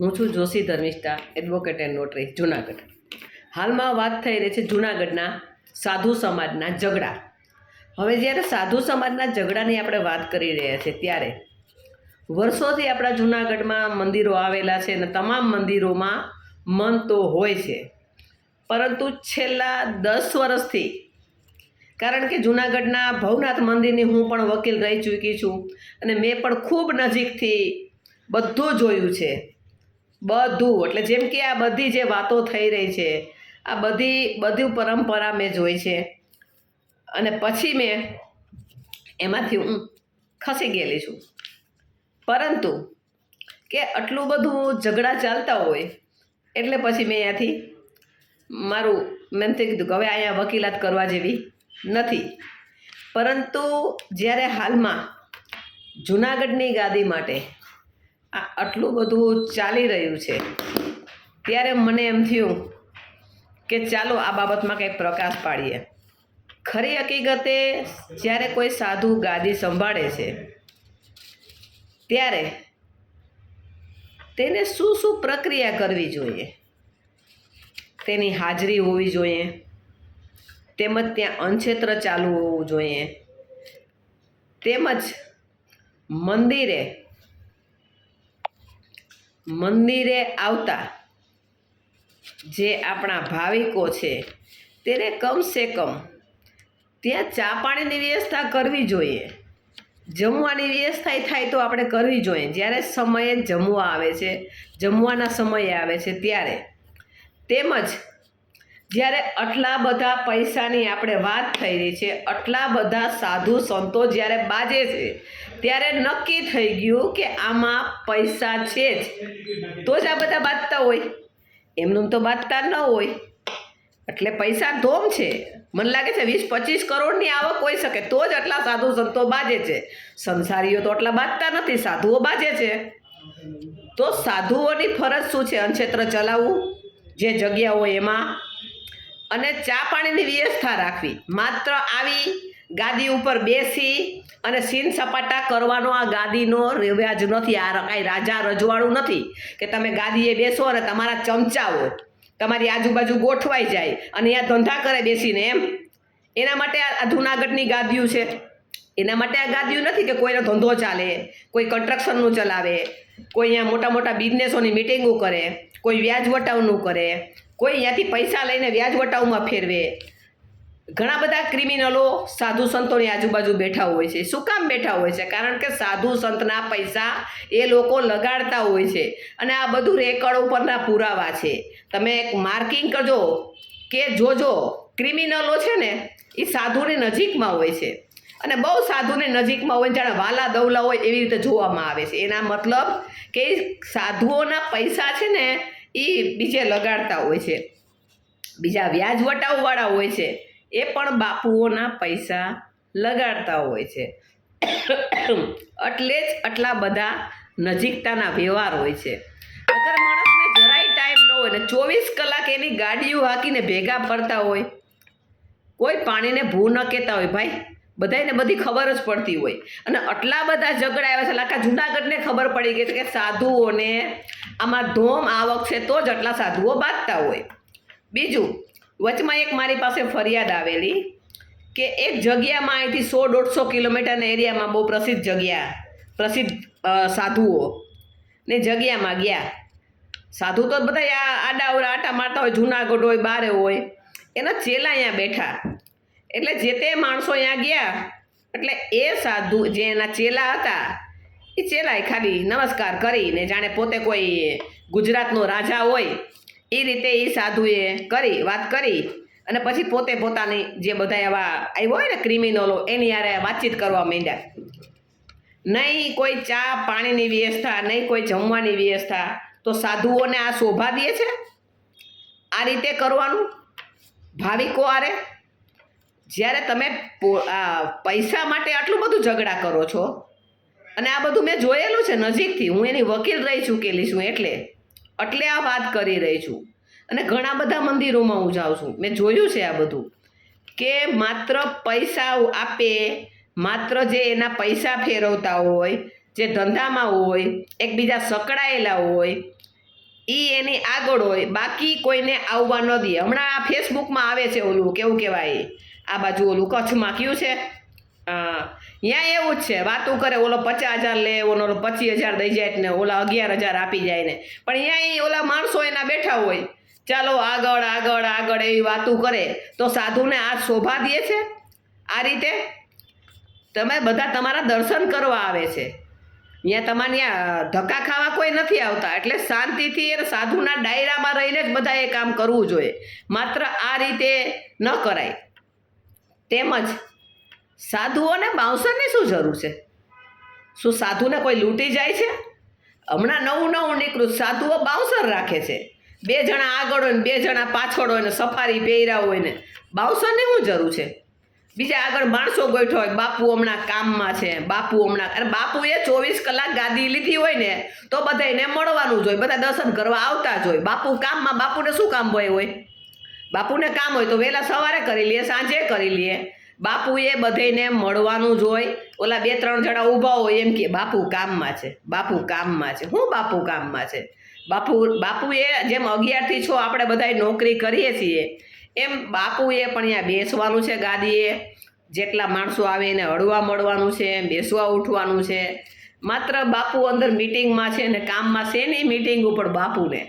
હું છું Joshi Dharmishtha advocate and notary Junagadh. હાલમાં વાત થઈ રહી છે જુનાગઢના સાધુ સમાજના ઝઘડા. હવે જ્યારે સાધુ સમાજના ઝઘડાની આપણે વાત કરી રહ્યા છીએ ત્યારે વર્ષોથી આપણા જુનાગઢમાં મંદિરો આવેલા છે અને તમામ મંદિરોમાં મન તો હોય છે. પરંતુ છેલ્લા દસ વર્ષથી, કારણ કે જુનાગઢના ભવનાથ મંદિરની હું પણ વકીલ રહી ચૂકી છું અને મેં પણ ખૂબ નજીકથી બધું જોયું છે. બધું. એટલે જેમ કે આ બધી જે વાતો થઈ રહી છે, આ બધી બધી પરંપરા મેં જોઈ છે. અને પછી મેં એમાંથી હું ખસી ગયેલી છું. પરંતુ કે આટલું બધું ઝઘડા ચાલતા હોય, એટલે પછી મેં અહીંયાથી મારું, મેં તે કીધું કે હવે અહીંયા વકીલાત કરવા જેવી નથી. પરંતુ જ્યારે હાલમાં જુનાગઢની ગાદી માટે આ આટલું બધું ચાલી રહ્યું છે. ત્યારે મને એમ થયું કે ચાલો આ બાબતમાં કંઈક પ્રકાશ પાડીએ. ખરી હકીકતે જ્યારે કોઈ સાધુ ગાદી સંભાળે છે, ત્યારે તેને શું શું પ્રક્રિયા કરવી જોઈએ? તેની હાજરી હોવી જોઈએ, તેમજ ત્યાં અનક્ષેત્ર ચાલુ હોવું જોઈએ, તેમજ મંદિરે મંદિરે આવતા જે આપણા ભાવિકો છે, તેને કમસે કમ ત્યાં ચા પાણીની વ્યવસ્થા કરવી જોઈએ. જમવાની વ્યવસ્થા થાય તો આપણે કરવી જોઈએ. જ્યારે સમયે જમવા આવે છે, જમવાના સમયે આવે છે ત્યારે. તેમજ જ્યારે આટલા બધા પૈસાની આપણે વાત થઈ રહી છે, આટલા બધા સાધુ સંતો જ્યારે બાજે છે ત્યારે નક્કી થઈ ગયું કે આમાં પૈસા છે જ. તો જ આ બધા બાંધતા હોય. એમનું તો બાંધતા ન હોય. એટલે પૈસા ધોમ છે. મને લાગે છે વીસ પચીસ કરોડની આવક હોઈ શકે. તો જ આટલા સાધુ સંતો બાજે છે. સંસારીઓ તો આટલા બાંધતા નથી. સાધુઓ બાજે છે. તો સાધુઓની ફરજ શું છે? અનક્ષેત્ર ચલાવવું. જે જગ્યા હોય એમાં. અને ચા પાણીની વ્યવસ્થા રાખવી. માત્ર આવી ગાદી ઉપર બેસી અને સીન સપાટા કરવાનો આ ગાદીનો રિવાજ નથી, આ કાંઈ રાજા રજવાડું નથી કે તમે ગાદીએ બેસો અને તમારા ચમચાઓ તમારી આજુબાજુ ગોઠવાઈ જાય અને અહીંયા ધંધા કરે બેસીને એમ. એના માટે આ જુનાગઢની ગાદીઓ છે. એના માટે આ ગાદીઓ નથી કે કોઈનો ધંધો ચાલે, કોઈ કન્સ્ટ્રક્શનનું ચલાવે, કોઈ અહીંયા મોટા મોટા બિઝનેસોની મિટિંગો કરે, કોઈ વ્યાજ વટાવનું કરે, કોઈ અહીંયાથી પૈસા લઈને વ્યાજ વટાવમાં ફેરવે. ઘણા બધા ક્રિમિનલો સાધુ સંતોની આજુબાજુ બેઠા હોય છે. શું કામ બેઠા હોય છે? કારણ કે સાધુ સંતના પૈસા એ લોકો લગાડતા હોય છે અને આ બધું રેકર્ડ ઉપરના પુરાવા છે. તમે એક માર્કિંગ કરજો કે જોજો, ક્રિમિનલો છે ને, એ સાધુની નજીકમાં હોય છે. અને બહુ સાધુની નજીકમાં હોય જાણે વાલા દવલા હોય એવી રીતે જોવામાં આવે છે. એના મતલબ કે સાધુઓના પૈસા છે ને, એ બીજે લગાડતા હોય છે. બીજા વ્યાજ વટાવવાળા હોય છે. એ પણ બાપુઓના પૈસા લગાડતા હોય છે. એટલે જ આટલા બધા નજીકતાના વ્યવહાર હોય છે. અગર માણસને જરાય ટાઈમ ન હોય ને ચોવીસ કલાક એની ગાડીઓ હાકીને ભેગા ફરતા હોય, કોઈ પાણીને ભૂ ન કહેતા હોય ભાઈ બધાને બધી ખબર જ પડતી હોય. અને આટલા બધા ઝઘડા આવ્યા છે આખા જુનાગઢને ખબર પડી ગઈ છે કે સાધુઓને આમાં ધોમ આવક છે તો જ આટલા સાધુઓ બાંધતા હોય. બીજું વચમાં એક મારી પાસે ફરિયાદ આવેલી કે એક જગ્યામાં અહીંથી સો દોઢસો કિલોમીટરના એરિયામાં બહુ પ્રસિદ્ધ જગ્યા, પ્રસિદ્ધ સાધુઓ ને જગ્યામાં ગયા. સાધુ તો બધા આડા અવડા આટા મારતા હોય, જુનાગઢ હોય, બારે હોય, એના ચેલા અહીંયા બેઠા. એટલે જે તે માણસો અહીંયા ગયા, એટલે એ સાધુ જે એના ચેલા હતા, એ ચેલાએ ખાલી નમસ્કાર કરીને જાણે પોતે કોઈ ગુજરાતનો રાજા હોય એ રીતે એ સાધુએ કરી, વાત કરી અને પછી પોતે પોતાની જે બધા એવા આવ્યો હોય ને ક્રિમિનલો એની યારે વાતચીત કરવા માંડ્યા. નહીં કોઈ ચા પાણીની વ્યવસ્થા, નહીં કોઈ જમવાની વ્યવસ્થા, તો સાધુઓને આ શોભા દે છે? આ રીતે કરવાનું? ભાવિકો આરે જ્યારે તમે પૈસા માટે આટલું બધું ઝઘડા કરો છો, અને આ બધું મેં જોયેલું છે નજીકથી, હું એની વકીલ રહી ચૂકેલી છું એટલે. એટલે આ વાત કરી રહી છું. અને ઘણા બધા મંદિરોમાં હું જાઉં છું. મેં જોયું છે આ બધું કે માત્ર પૈસા આપે, માત્ર જે એના પૈસા ફેરવતા હોય, જે ધંધામાં હોય, એકબીજા સકળાયેલા હોય એ એની આગળ હોય, બાકી કોઈને આવવા ન દે. હમણાં ફેસબુકમાં આવે છે ઓલું, કેવું કહેવાય? આ બાજુ ઓલું કચ્છમાં કયું છે? ત્યાં એવું જ છે. વાતું કરે, ઓલો પચાસ હજાર લે, ઓલો પચીસ હજાર દઈ જાય ને ઓલા અગિયાર હજાર આપી જાય ને. પણ ત્યાં ઓલા માણસો એના બેઠા હોય. ચાલો આગળ આગળ આગળ એવી વાતું કરે. તો સાધુને આ શોભા દે છે? આ રીતે? તમે બધા તમારા દર્શન કરવા આવે છે. ત્યાં તમારે ત્યાં ધક્કા ખાવા કોઈ નથી આવતા. એટલે શાંતિથી એ સાધુના ડાયરામાં રહીને જ બધા એ કામ કરવું જોઈએ. માત્ર આ રીતે ન કરાય. તેમજ સાધુઓને બાઉન્સરની શું જરૂર છે? શું સાધુને કોઈ લૂંટી જાય છે? હમણાં નવું નવું નીકળ્યું, સાધુઓ બાઉન્સર રાખે છે. બે જણા આગળ હોય ને બે જણા પાછળ હોય ને સફારી પહેર્યા હોય ને બાઉન્સરની શું જરૂર છે? બીજા આગળ માણસો ગોઠો હોય, બાપુ હમણાં કામમાં છે, બાપુ હમણાં અને બાપુએ ચોવીસ કલાક ગાદી લીધી હોય ને, તો બધાને મળવાનું જ હોય, બધા દર્શન કરવા આવતા જ હોય. બાપુ કામમાં, બાપુને શું કામ હોય હોય? બાપુને કામ હોય તો વહેલા સવારે કરી લઈએ સાંજે કરી લઈએ બાપુએ બધેને મળવાનું જ હોય. ઓલા બે ત્રણ જણા ઊભા હોય એમ કે, બાપુ કામમાં છે, બાપુ કામમાં છે. હું બાપુ કામમાં છે? બાપુ, બાપુએ જેમ અગિયારથી છો આપણે બધા નોકરી કરીએ છીએ, એમ બાપુએ પણ અહીંયા બેસવાનું છે ગાદીએ. જેટલા માણસો આવે એને હળવા મળવાનું છે, બેસવા ઉઠવાનું છે. માત્ર બાપુ અંદર મિટિંગમાં છે ને કામમાં શેની મિટિંગ ઉપર બાપુને.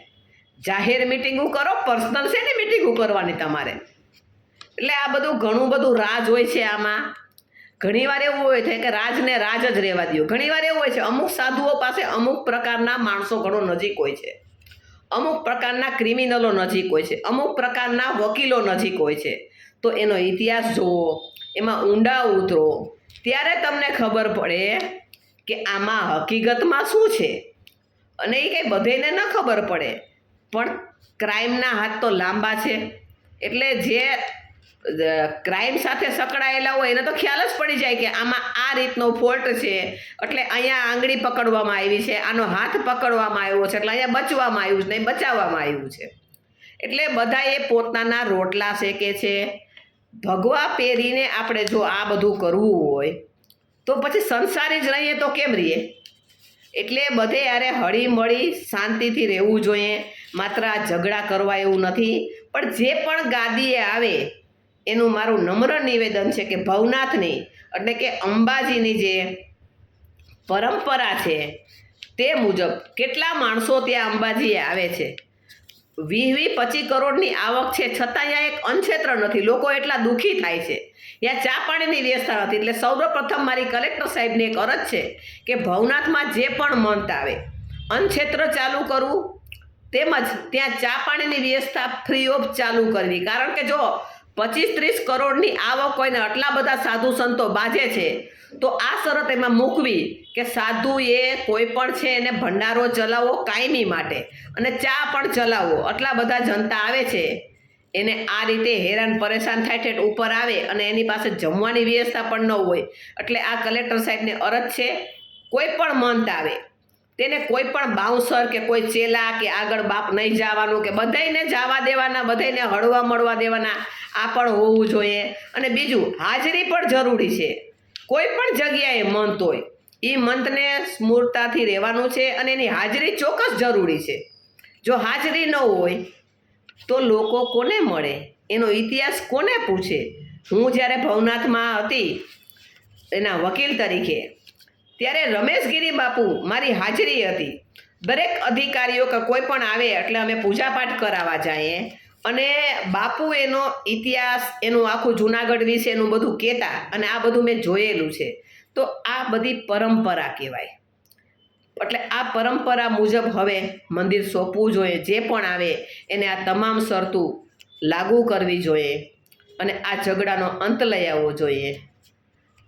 જાહેર મિટિંગો કરો, પર્સનલ શેની મિટિંગો કરવાની તમારે. એટલે આ બધું ઘણું બધું રાજ હોય છે આમાં. ઘણીવાર એવું હોય છે કે રાજને રાજ જ રહેવા દો ઘણીવાર એવું હોય છે, અમુક સાધુઓ પાસે અમુક પ્રકારના માણસો ઘણો નજીક હોય છે. અમુક પ્રકારના ક્રિમિનલો નજીક હોય છે. અમુક પ્રકારના વકીલો નજીક હોય છે. તો એનો ઇતિહાસ જુઓ એમાં ઊંડા ઉતરો. ત્યારે તમને ખબર પડે કે આમાં હકીકતમાં શું છે? અને એ કંઈ બધેને ન ખબર પડે. પણ ક્રાઇમના હાથ તો લાંબા છે. એટલે જે ક્રાઇમ સાથે સંકળાયેલા હોય એને તો ખ્યાલ જ પડી જાય કે આમાં આ રીતનો ફોલ્ટ છે. એટલે અહીંયા આંગળી પકડવામાં આવી છે, આનો હાથ પકડવામાં આવ્યો છે, એટલે અહીંયા બચવામાં આવ્યું છે નહીં બચાવવામાં આવ્યું છે. એટલે બધાએ પોતાના રોટલા શેકે છે. ભગવા પહેરીને આપણે જો આ બધું કરવું હોય, તો પછી સંસારી જ રહીએ તો કેમ રહીએ? એટલે બધે યારે હળીમળી શાંતિથી રહેવું જોઈએ. માત્ર આ ઝઘડા કરવા એવું નથી, પણ જે પણ ગાદીએ આવે એનું મારું નમ્ર નિવેદન છે કે ભવનાથની, એટલે કે અંબાજીની જે પરંપરા છે, તે મુજબ કેટલા માણસો ત્યાં અંબાજીએ આવે છે? વીસ વીસ પચીસ કરોડની આવક છે, છતાં ત્યાં એક અનક્ષેત્ર નથી. લોકો એટલા દુઃખી થાય છે. ત્યાં ચા પાણીની વ્યવસ્થા નથી. એટલે સૌપ્રથમ મારી કલેક્ટર સાહેબની એક અરજ છે કે ભવનાથમાં જે પણ મંત આવે અનક્ષેત્ર ચાલુ કરવું, તેમજ ત્યાં ચા પાણીની વ્યવસ્થા ફ્રી ઓફ ચાલુ કરવી. કારણ કે જો પચીસ ત્રીસ કરોડની આવક હોય ને આટલા બધા સાધુ સંતો બાજે છે, તો આ શરત એમાં મૂકવી કે સાધુ એ કોઈ પણ છે એને ભંડારો ચલાવવો કાયમી માટે અને ચા પણ ચલાવવો આટલા બધા જનતા આવે છે, એને આ રીતે હેરાન પરેશાન થાય ઠેઠ ઉપર આવે અને એની પાસે જમવાની વ્યવસ્થા પણ ન હોય. એટલે આ કલેક્ટર સાહેબને અરજ છે, કોઈ પણ મંત આવે તેને કોઈ પણ બાઉન્સર કે કોઈ ચેલા કે આગળ બાપ નહીં જવાનું કે બધાને જવા દેવાના બધાને હળવા મળવા દેવાના, આ પણ હોવું જોઈએ. અને બીજું, હાજરી પણ જરૂરી છે. કોઈ પણ જગ્યાએ મંત હોય એ મંતને સ્મૂરતાથી રહેવાનું છે અને એની હાજરી ચોક્કસ જરૂરી છે. જો હાજરી ન હોય, તો લોકો કોને મળે? એનો ઇતિહાસ કોને પૂછે? હું જ્યારે ભવનાથમાં હતી, એના વકીલ તરીકે ત્યારે રમેશગીરી બાપુ મારી હાજરી હતી. દરેક અધિકારીઓ કે કોઈ પણ આવે એટલે અમે પૂજાપાઠ કરાવવા જઈએ. અને બાપુ એનો ઇતિહાસ, એનું આખું જુનાગઢ વિશેનું બધું કહેતા અને આ બધું મેં જોયેલું છે. તો આ બધી પરંપરા કહેવાય. એટલે આ પરંપરા મુજબ હવે મંદિર સોંપવું જોઈએ. જે પણ આવે એને આ તમામ શરતું લાગુ કરવી જોઈએ અને આ ઝઘડાનો અંત લઈ આવવો જોઈએ.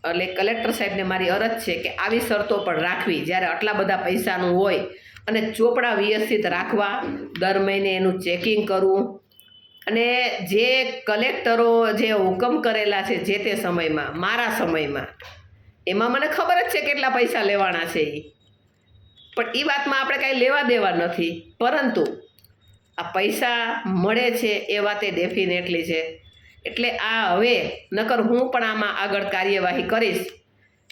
એટલે કલેક્ટર સાહેબને મારી અરજ છે કે આવી શરતો પણ રાખવી. જ્યારે આટલા બધા પૈસાનું હોય અને ચોપડા વ્યવસ્થિત રાખવા, દર મહિને એનું ચેકિંગ કરવું અને જે કલેક્ટરો જે હુકમ કરેલા છે જે તે સમયમાં, મારા સમયમાં, એમાં મને ખબર જ છે કેટલા પૈસા લેવાના છે એ પણ એ વાતમાં આપણે કાંઈ લેવા દેવા નથી. પરંતુ આ પૈસા મળે છે એ વાતે ડેફિનેટલી છે. એટલે આ હવે, નકર હું પણ આમાં આગળ કાર્યવાહી કરીશ.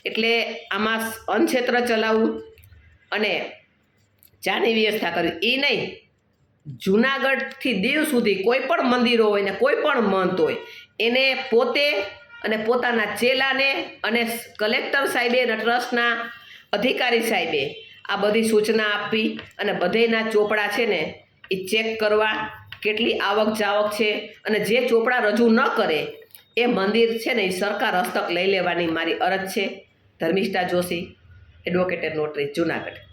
એટલે આમાં અનક્ષેત્ર ચલાવવું અને ચાની વ્યવસ્થા કરવી. એ નહીં, જુનાગઢથી દીવ સુધી કોઈ પણ મંદિરો હોય ને કોઈ પણ મંત હોય, એને પોતે અને પોતાના ચેલાને અને કલેક્ટર સાહેબે અને ટ્રસ્ટના અધિકારી સાહેબે આ બધી સૂચના આપવી અને બધેના ચોપડા છે ને એ ચેક કરવા કેટલી આવક જાવક છે અને જે ચોપડા રજૂ ન કરે, એ મંદિર છે ને એ સરકાર હસ્તક લઈ લેવાની મારી અરજ છે. Dharmishtha Joshi, advocate notary, Junagadh.